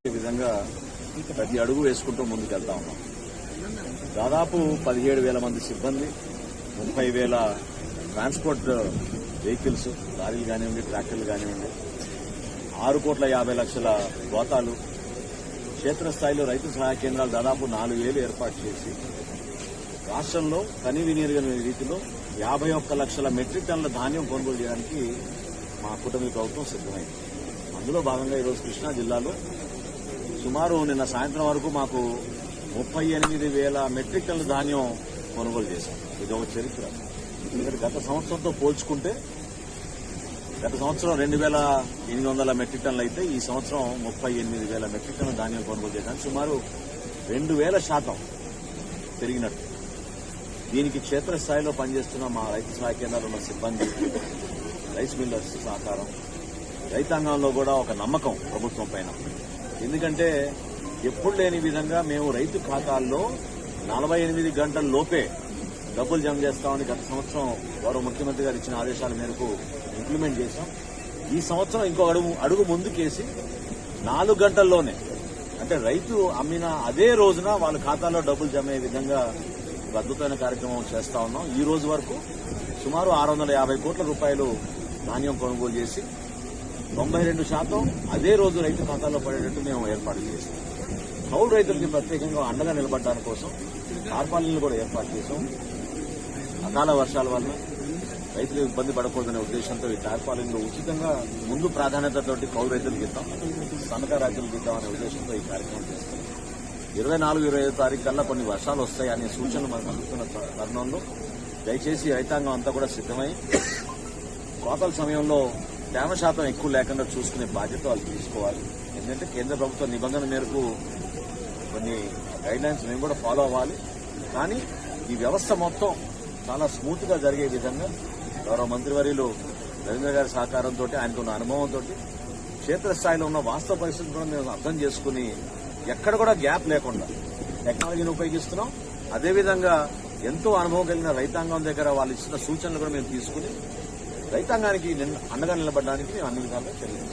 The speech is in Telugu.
ఈ విధంగా ప్రతి అడుగు వేసుకుంటూ ముందుకెళ్తా ఉన్నాం. దాదాపు పదిహేడు వేల మంది సిబ్బంది ముప్పై వేల ట్రాన్స్పోర్ట్ వెహికల్స్ లారీలు కానివ్వండి ట్రాక్టర్లు కానివ్వండి ఆరు కోట్ల యాభై లక్షల గోతాలు క్షేత్రస్థాయిలో రైతు సహాయ కేంద్రాలు దాదాపు నాలుగు వేలు ఏర్పాటు చేసి రాష్ట్రంలో కని రీతిలో యాభై ఒక్క లక్షల మెట్రిక్ టన్నుల ధాన్యం కొనుగోలు చేయడానికి మా కుటుంబ ప్రభుత్వం సిద్దమైంది అందులో భాగంగా ఈరోజు కృష్ణా జిల్లాలో సుమారు నిన్న సాయంత్రం వరకు మాకు ముప్పై ఎనిమిది వేల మెట్రిక్ టన్నుల ధాన్యం కొనుగోలు చేశాం. ఇది ఒక చరిత్ర. ఎందుకంటే గత సంవత్సరంతో పోల్చుకుంటే గత సంవత్సరం రెండు వేల ఎనిమిది వందల మెట్రిక్ టన్లు అయితే ఈ సంవత్సరం ముప్పై ఎనిమిది వేల మెట్రిక్ టన్ను ధాన్యం కొనుగోలు చేయడానికి సుమారు రెండు వేల శాతం పెరిగినట్టు. దీనికి క్షేత్రస్థాయిలో పనిచేస్తున్న మా రైతు సహాయ కేంద్రాలు ఉన్న సిబ్బంది రైస్ మిల్లర్స్ సహకారం. రైతాంగంలో కూడా ఒక నమ్మకం ప్రభుత్వం పైన. ఎందుకంటే ఎప్పుడు లేని విధంగా మేము రైతు ఖాతాల్లో నలభై ఎనిమిది గంటల లోపే డబ్బులు జమ చేస్తామని గత సంవత్సరం గౌరవ ముఖ్యమంత్రి గారు ఇచ్చిన ఆదేశాల మేరకు ఇంప్లిమెంట్ చేశాం. ఈ సంవత్సరం ఇంకో అడుగు అడుగు ముందుకేసి నాలుగు గంటల్లోనే అంటే రైతు అమ్మిన అదే రోజున వాళ్ళ ఖాతాలో డబ్బులు జమ అయ్యే విధంగా అద్భుతమైన కార్యక్రమం చేస్తా ఉన్నాం. ఈ రోజు వరకు సుమారు ఆరు వందల యాభై కోట్ల రూపాయలు ధాన్యం కొనుగోలు చేసి తొంభై రెండు శాతం అదే రోజు రైతు ఖాతాలో పడేటట్టు మేము ఏర్పాటు చేసాం. కౌలు రైతులకి ప్రత్యేకంగా అండగా నిలబడడానికి కోసం టార్పాలిన్లు కూడా ఏర్పాటు చేసాం. అకాల వర్షాల వల్ల రైతులు ఇబ్బంది పడకూడదనే ఉద్దేశంతో ఈ టార్పాలిన్లు ఉచితంగా ముందు ప్రాధాన్యతతోటి కౌలు రైతులకు ఇద్దాం సన్నక రైతులకు ఇద్దాం అనే ఉద్దేశంతో ఈ కార్యక్రమం చేస్తాం. ఇరవై నాలుగు ఇరవై ఐదు తారీఖు కల్లా కొన్ని వర్షాలు వస్తాయి అనే సూచనలు మనకు అందుతున్న తరుణంలో దయచేసి రైతాంగం అంతా కూడా సిద్దమై కోతల సమయంలో తేమ శాతం ఎక్కువ లేకుండా చూసుకునే బాధ్యత వాళ్ళు తీసుకోవాలి. ఎందుకంటే కేంద్ర ప్రభుత్వ నిబంధన మేరకు కొన్ని గైడ్లైన్స్ మేము కూడా ఫాలో అవ్వాలి. కానీ ఈ వ్యవస్థ మొత్తం చాలా స్మూత్గా జరిగే విధంగా గౌరవ మంత్రివర్యులు రవీంద్ర గారి సహకారంతో ఆయనకున్న అనుభవంతో క్షేత్రస్థాయిలో ఉన్న వాస్తవ పరిస్థితులు కూడా మేము అర్థం చేసుకుని ఎక్కడ కూడా గ్యాప్ లేకుండా టెక్నాలజీని ఉపయోగిస్తున్నాం. అదేవిధంగా ఎంతో అనుభవం కలిగిన రైతాంగం దగ్గర వాళ్ళు ఇచ్చిన సూచనలు కూడా మేము తీసుకుని రైతాంగానికి అండగా నిలబడడానికి మేము అన్ని విధాలుగా చర్యలు